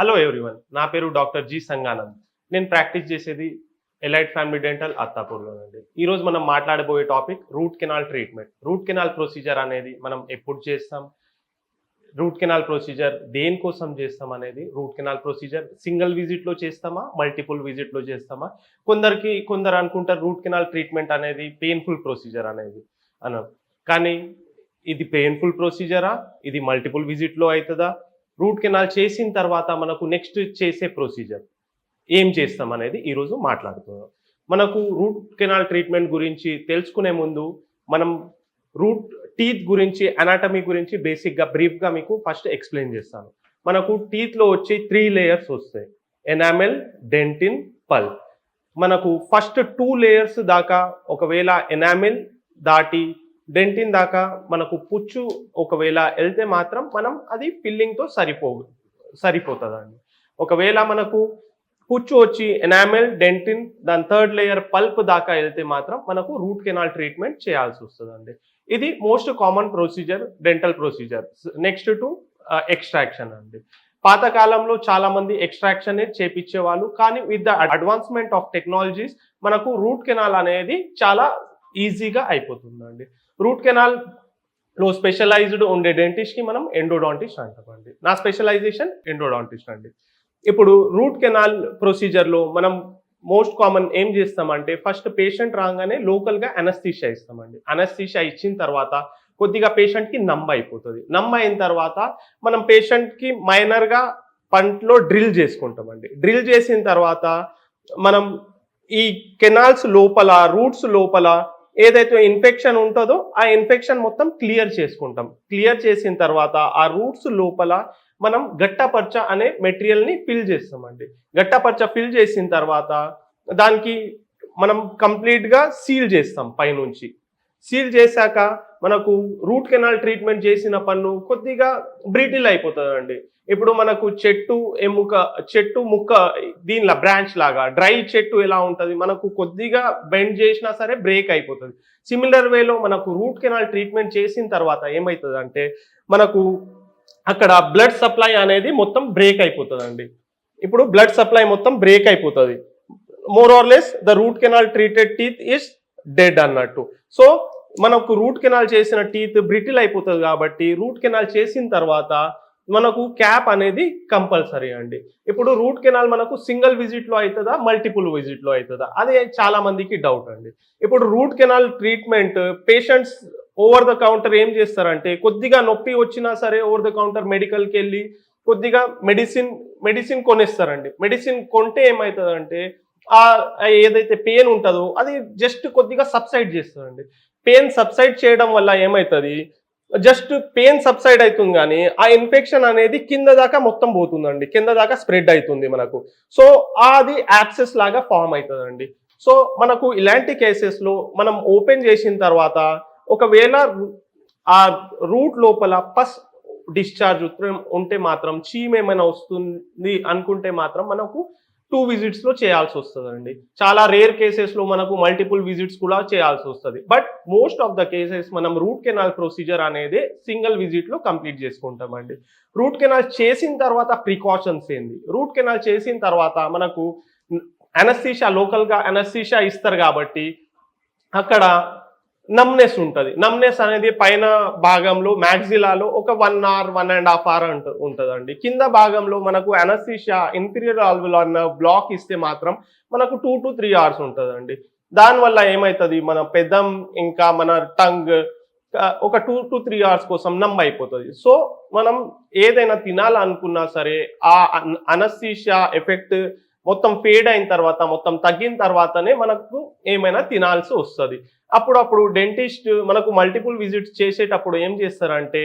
Hello everyone నా పేరు doctor G సంగానంద్. నేను ప్రాక్టీస్ చేసేది ఎలైట్ ఫ్యామిలీ డెంటల్ అత్తాపూర్లోనండి. ఈరోజు మనం మాట్లాడబోయే topic root canal treatment. Root canal procedure అనేది మనం ఎప్పుడు చేస్తాం? రూట్ కెనాల్ ప్రొసీజర్ దేనికోసం చేస్తాం అనేది రూట్ కెనాల్ ప్రొసీజర్ సింగిల్ విజిట్లో చేస్తామా? మల్టిపుల్ విజిట్లో చేస్తామా? కొందరికి కొందరు అనుకుంటారు రూట్ కెనాల్ ట్రీట్మెంట్ అనేది పెయిన్ఫుల్ ప్రొసీజర్ అనేది అన కానీ ఇది పెయిన్ఫుల్ ప్రొసీజరా? ఇది మల్టిపుల్ విజిట్లో అవుతుందా? రూట్ కెనాల్ చేసిన తర్వాత మనకు నెక్స్ట్ చేసే ప్రొసీజర్ ఏం చేస్తాం అనేది ఈరోజు మాట్లాడుతున్నాం. మనకు రూట్ కెనాల్ ట్రీట్మెంట్ గురించి తెలుసుకునే ముందు మనం రూట్ టీత్ గురించి అనాటమీ గురించి బేసిక్గా బ్రీఫ్గా మీకు ఫస్ట్ ఎక్స్ప్లెయిన్ చేస్తాను. మనకు టీత్లో వచ్చి త్రీ లేయర్స్ వస్తాయి. ఎనామెల్ డెంటిన్ పల్ మనకు ఫస్ట్ టూ లేయర్స్ దాకా ఒకవేళ ఎనామెల్ దాటి డెంటిన్ దాకా మనకు పుచ్చు ఒకవేళ వెళ్తే మాత్రం మనం అది ఫిల్లింగ్తో సరిపో సరిపోతుందండి. ఒకవేళ మనకు పుచ్చు వచ్చి ఎనామెల్ డెంటిన్ దాని థర్డ్ లేయర్ పల్ప్ దాకా వెళ్తే మాత్రం మనకు రూట్ కెనాల్ ట్రీట్మెంట్ చేయాల్సి వస్తుందండి. ఇది most common procedure dental procedure. Next to extraction అండి. పాతకాలంలో చాలా మంది ఎక్స్ట్రాక్షన్ చేపించేవాళ్ళు కానీ with the advancement of technologies మనకు రూట్ కెనాల్ అనేది చాలా ఈజీగా అయిపోతుందండి. రూట్ కెనాల్లో స్పెషలైజ్డ్ ఉండే డెంటిస్ట్కి మనం ఎండోడాంటిస్ట్ అంటామండి. నా స్పెషలైజేషన్ ఎండోడాంటిస్ట్ అండి. ఇప్పుడు రూట్ కెనాల్ ప్రొసీజర్లో మనం మోస్ట్ కామన్ ఏం చేస్తామంటే ఫస్ట్ పేషెంట్ రాగానే లోకల్గా అనస్థీషియా ఇస్తామండి. అనస్థీషియా ఇచ్చిన తర్వాత కొద్దిగా పేషెంట్కి నమ్మ అయిపోతుంది. నమ్మ అయిన తర్వాత మనం పేషెంట్కి మైనర్గా పంట్లో డ్రిల్ చేసుకుంటామండి. డ్రిల్ చేసిన తర్వాత మనం ఈ కెనాల్స్ లోపల రూట్స్ లోపల ఏదైతే ఇన్ఫెక్షన్ ఉంటుందో ఆ ఇన్ఫెక్షన్ మొత్తం క్లియర్ చేసుకుంటాం. క్లియర్ చేసిన తర్వాత ఆ రూట్స్ లోపల మనం గట్టపరచ అనే మెటీరియల్ని ఫిల్ చేస్తామండి. గట్టపరచ ఫిల్ చేసిన తర్వాత దానికి మనం కంప్లీట్గా సీల్ చేస్తాం పైనుంచి. సీల్ చేశాక మనకు రూట్ కెనాల్ ట్రీట్మెంట్ చేసిన పన్ను కొద్దిగా బ్రిటిల్ అయిపోతుందండి. ఇప్పుడు మనకు చెట్టు ఎముక చెట్టు ముక్క దీనిలా బ్రాంచ్ లాగా డ్రై చెట్టు ఎలా ఉంటుంది? మనకు కొద్దిగా బెండ్ చేసినా సరే బ్రేక్ అయిపోతుంది. సిమిలర్ వేలో మనకు రూట్ కెనాల్ ట్రీట్మెంట్ చేసిన తర్వాత ఏమవుతుంది అంటే మనకు అక్కడ బ్లడ్ సప్లై అనేది మొత్తం బ్రేక్ అయిపోతుందండి. ఇప్పుడు బ్లడ్ సప్లై మొత్తం బ్రేక్ అయిపోతుంది. More or less the root canal treated teeth is dead అన్నట్టు. సో మనకు రూట్ కెనాల్ చేసిన టీత్ బ్రిటిల్ అయిపోతుంది కాబట్టి రూట్ కెనాల్ చేసిన తర్వాత మనకు క్యాప్ అనేది కంపల్సరీ అండి. ఇప్పుడు రూట్ కెనాల్ మనకు సింగిల్ విజిట్లో అవుతుందా మల్టిపుల్ విజిట్లో అవుతుందా అదే చాలా మందికి డౌట్ అండి. ఇప్పుడు root canal treatment patients over the counter ఏం చేస్తారంటే కొద్దిగా నొప్పి వచ్చినా సరే ఓవర్ ద కౌంటర్ మెడికల్కి వెళ్ళి కొద్దిగా మెడిసిన్ మెడిసిన్ కొనేస్తారండి. మెడిసిన్ కొంటే ఏమవుతుందంటే ఏదైతే పెయిన్ ఉంటుందో అది జస్ట్ కొద్దిగా సబ్సైడ్ చేస్తుందండి పెయిన్ సబ్సైడ్ చేయడం వల్ల ఏమవుతుంది జస్ట్ పెయిన్ సబ్సైడ్ అవుతుంది కానీ ఆ ఇన్ఫెక్షన్ అనేది కింద దాకా మొత్తం పోతుందండి. కింద దాకా స్ప్రెడ్ అవుతుంది మనకు. సో అది యాక్సెస్ లాగా ఫామ్ అవుతుందండి సో మనకు ఇలాంటి కేసెస్లో మనం ఓపెన్ చేసిన తర్వాత ఒకవేళ ఆ రూట్ లోపల పస్ డిశ్చార్జ్ ఉంటే మాత్రం చీమ్ ఏమైనా వస్తుంది అనుకుంటే మాత్రం మనకు టూ విజిట్స్లో చేయాల్సి వస్తుందండి. చాలా రేర్ కేసెస్లో మనకు మల్టిపుల్ విజిట్స్ కూడా చేయాల్సి వస్తుంది. But most of the cases మనం రూట్ కెనాల్ ప్రొసీజర్ అనేది సింగిల్ విజిట్లో కంప్లీట్ చేసుకుంటామండి. రూట్ కెనాల్ చేసిన తర్వాత ప్రికాషన్స్ ఏంది? రూట్ కెనాల్ చేసిన తర్వాత మనకు అనస్థీషా లోకల్గా అనస్థీషా ఇస్తారు కాబట్టి అక్కడ నమ్నెస్ ఉంటుంది. నమ్నెస్ అనేది పైన భాగంలో మ్యాక్సిలాలో ఒక one hour one and half hour అంటు ఉంటుందండి. కింద భాగంలో మనకు అనస్థీషియా ఇన్ఫీరియర్ ఆల్విలో అన్న బ్లాక్ ఇస్తే మాత్రం మనకు టూ టు త్రీ అవర్స్ ఉంటుందండి. దానివల్ల ఏమవుతుంది మన పెదం ఇంకా మన టంగ్ ఒక టూ టు త్రీ అవర్స్ కోసం నమ్మ అయిపోతుంది. సో మనం ఏదైనా తినాలనుకున్నా సరే ఆ అనస్థీషియా ఎఫెక్ట్ మొత్తం ఫేడ్ అయిన తర్వాత మొత్తం తగ్గిన తర్వాతనే మనకు ఏమైనా తినాల్సి వస్తుంది. అప్పుడప్పుడు డెంటిస్ట్ మనకు మల్టిపుల్ విజిట్స్ చేసేటప్పుడు ఏం చేస్తారంటే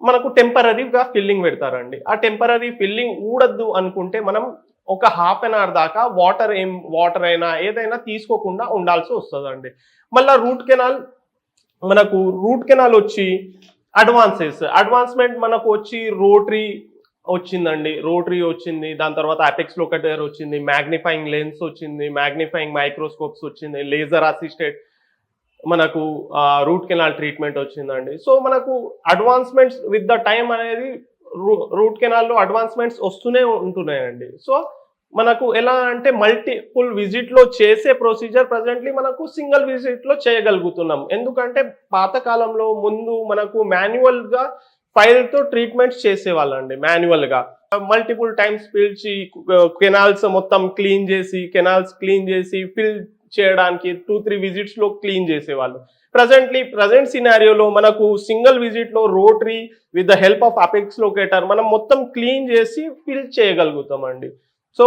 మనకు టెంపరీగా ఫిల్లింగ్ పెడతారండి. ఆ టెంపరీ ఫిల్లింగ్ ఊడద్దు అనుకుంటే మనం ఒక హాఫ్ అన్ అవర్ దాకా వాటర్ ఏం వాటర్ అయినా ఏదైనా తీసుకోకుండా ఉండాల్సి వస్తుందండి. మళ్ళీ రూట్ కెనాల్ మనకు రూట్ కెనాల్ వచ్చి అడ్వాన్సెస్ అడ్వాన్స్మెంట్ మనకు వచ్చి రోటరీ వచ్చిందండి. రోటరీ వచ్చింది. దాని తర్వాత అపెక్స్ లోకటర్ వచ్చింది. మ్యాగ్నిఫైయింగ్ లెన్స్ వచ్చింది. మ్యాగ్నిఫైయింగ్ మైక్రోస్కోప్స్ వచ్చింది. లేజర్ అసిస్టెడ్ మనకు రూట్ కెనాల్ ట్రీట్మెంట్ వచ్చిందండి. సో మనకు అడ్వాన్స్మెంట్స్ విత్ ద టైం అనేది రూట్ కెనాల్లో అడ్వాన్స్మెంట్స్ వస్తూనే ఉంటున్నాయండి. సో మనకు ఎలా అంటే మల్టిపుల్ విజిట్లో చేసే ప్రొసీజర్ ప్రజెంట్లీ మనకు సింగిల్ విజిట్లో చేయగలుగుతున్నాం. ఎందుకంటే పాతకాలంలో ముందు మనకు మాన్యువల్గా ఫైల్తో ట్రీట్మెంట్స్ చేసేవాళ్ళండి మాన్యువల్గా మల్టిపుల్ టైమ్స్ పిలిచి కెనాల్స్ మొత్తం క్లీన్ చేసి కెనాల్స్ క్లీన్ చేసి ఫిల్ చేయడానికి టూ త్రీ విజిట్స్లో క్లీన్ చేసేవాళ్ళు. ప్రజెంట్లీ ప్రజెంట్ సినారియోలో మనకు single విజిట్లో rotary with the help of apex locator మనం మొత్తం క్లీన్ చేసి ఫిల్ చేయగలుగుతామండి. సో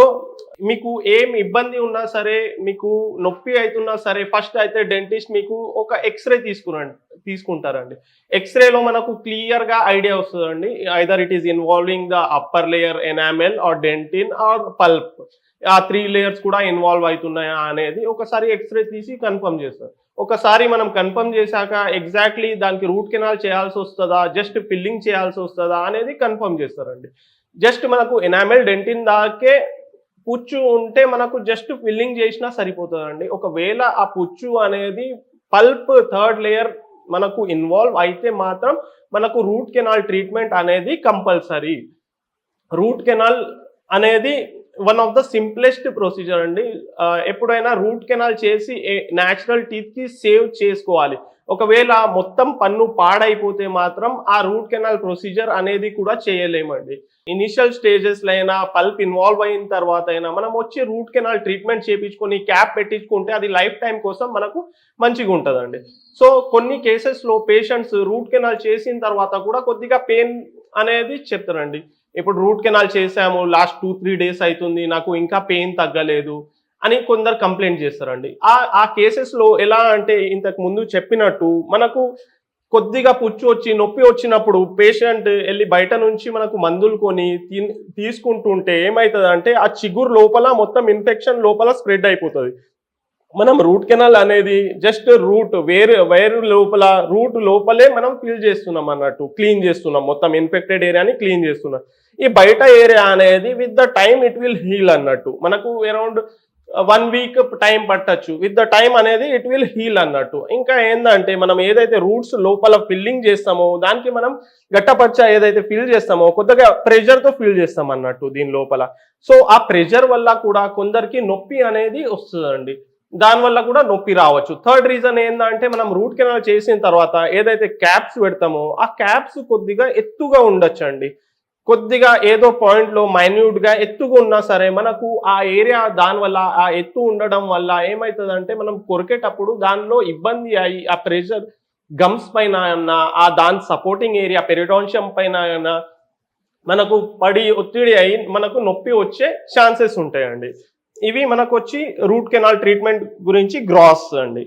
మీకు ఏం ఇబ్బంది ఉన్నా సరే మీకు నొప్పి అవుతున్నా సరే ఫస్ట్ అయితే డెంటిస్ట్ మీకు ఒక ఎక్స్రే తీసుకురండి తీసుకుంటారండి. ఎక్స్రేలో మనకు క్లియర్గా ఐడియా వస్తుందండి. Either it is involving the upper layer enamel or dentin or pulp ఆ త్రీ లేయర్స్ కూడా ఇన్వాల్వ్ అవుతున్నాయా అనేది ఒకసారి ఎక్స్రే తీసి కన్ఫర్మ్ చేస్తారు. ఒకసారి మనం కన్ఫర్మ్ చేశాక ఎగ్జాక్ట్లీ దానికి రూట్ కెనాల్ చేయాల్సి వస్తుందా జస్ట్ ఫిల్లింగ్ చేయాల్సి వస్తుందా అనేది కన్ఫర్మ్ చేస్తారండి. జస్ట్ మనకు ఎనామెల్ డెంటిన్ దాకే పుచ్చు ఉంటే మనకు జస్ట్ ఫిల్లింగ్ చేసినా సరిపోతుందండి. ఒకవేళ ఆ పుచ్చు అనేది పల్ప్ థర్డ్ లేయర్ మనకు ఇన్వాల్వ్ అయితే మాత్రం మనకు రూట్ కెనాల్ ట్రీట్మెంట్ అనేది కంపల్సరీ రూట్ కెనాల్ అనేది one of the simplest procedure అండి. ఎప్పుడైనా రూట్ కెనాల్ చేసి న్యాచురల్ టీత్కి సేవ్ చేసుకోవాలి. ఒకవేళ మొత్తం పన్ను పాడైపోతే మాత్రం ఆ రూట్ కెనాల్ ప్రొసీజర్ అనేది కూడా చేయలేమండి. ఇనిషియల్ స్టేజెస్లో అయినా పల్ప్ ఇన్వాల్వ్ అయిన తర్వాత అయినా మనం వచ్చి రూట్ కెనాల్ ట్రీట్మెంట్ చేయించుకొని క్యాప్ పెట్టించుకుంటే అది లైఫ్ టైం కోసం మనకు మంచిగా ఉంటుందండి. సో కొన్ని కేసెస్లో పేషెంట్స్ రూట్ కెనాల్ చేసిన తర్వాత కూడా కొద్దిగా పెయిన్ అనేది చెప్తారండి. ఇప్పుడు రూట్ కెనాల్ చేసాము లాస్ట్ టూ త్రీ డేస్ అవుతుంది నాకు ఇంకా పెయిన్ తగ్గలేదు అని కొందరు కంప్లైంట్ చేస్తారండి. ఆ ఆ కేసెస్లో ఎలా అంటే ఇంతకు ముందు చెప్పినట్టు మనకు కొద్దిగా పుచ్చు వచ్చి నొప్పి వచ్చినప్పుడు పేషెంట్ వెళ్ళి బయట నుంచి మనకు మందులు కొని తీసుకుంటుంటే ఏమవుతుంది అంటే ఆ చిగురు లోపల మొత్తం ఇన్ఫెక్షన్ లోపల స్ప్రెడ్ అయిపోతుంది. మనం రూట్ కెనాల్ అనేది జస్ట్ రూట్ వేరు వైర్ లోపల రూట్ లోపలే మనం ఫిల్ చేస్తున్నాం అన్నట్టు క్లీన్ చేస్తున్నాం. మొత్తం ఇన్ఫెక్టెడ్ ఏరియాని క్లీన్ చేస్తున్నాం. ఈ బయట ఏరియా అనేది with the time it will heal అన్నట్టు. మనకు అరౌండ్ వన్ వీక్ టైం పట్టచ్చు. విత్ ద టైం అనేది ఇట్ విల్ హీల్ అన్నట్టు. ఇంకా ఏంటంటే మనం ఏదైతే రూట్స్ లోపల ఫిల్లింగ్ చేస్తామో దానికి మనం గట్టపచ్చ ఏదైతే ఫిల్ చేస్తామో కొద్దిగా ప్రెషర్తో ఫిల్ చేస్తాం అన్నట్టు దీని లోపల. సో ఆ ప్రెషర్ వల్ల కూడా కొందరికి నొప్పి అనేది వస్తుందండి. దానివల్ల కూడా నొప్పి రావచ్చు. థర్డ్ రీజన్ ఏంటంటే మనం రూట్ కెనాల్ చేసిన తర్వాత ఏదైతే క్యాప్స్ పెడతామో ఆ క్యాప్స్ కొద్దిగా ఎత్తుగా ఉండొచ్చండి. కొద్దిగా ఏదో పాయింట్లో మైన్యూట్గా ఎత్తుగా ఉన్నా సరే మనకు ఆ ఏరియా దానివల్ల ఆ ఎత్తు ఉండడం వల్ల ఏమవుతుందంటే మనం కొరికేటప్పుడు దానిలో ఇబ్బంది అయ్యి ఆ ప్రెషర్ గమ్స్ పైన అన్నా ఆ దాని సపోర్టింగ్ ఏరియా పెరిడాన్షియం పైన అయినా మనకు పడి ఒత్తిడి అయి మనకు నొప్పి వచ్చే ఛాన్సెస్ ఉంటాయండి. ఇవి మనకు వచ్చి రూట్ కెనాల్ ట్రీట్మెంట్ గురించి గ్రాస్ అండి.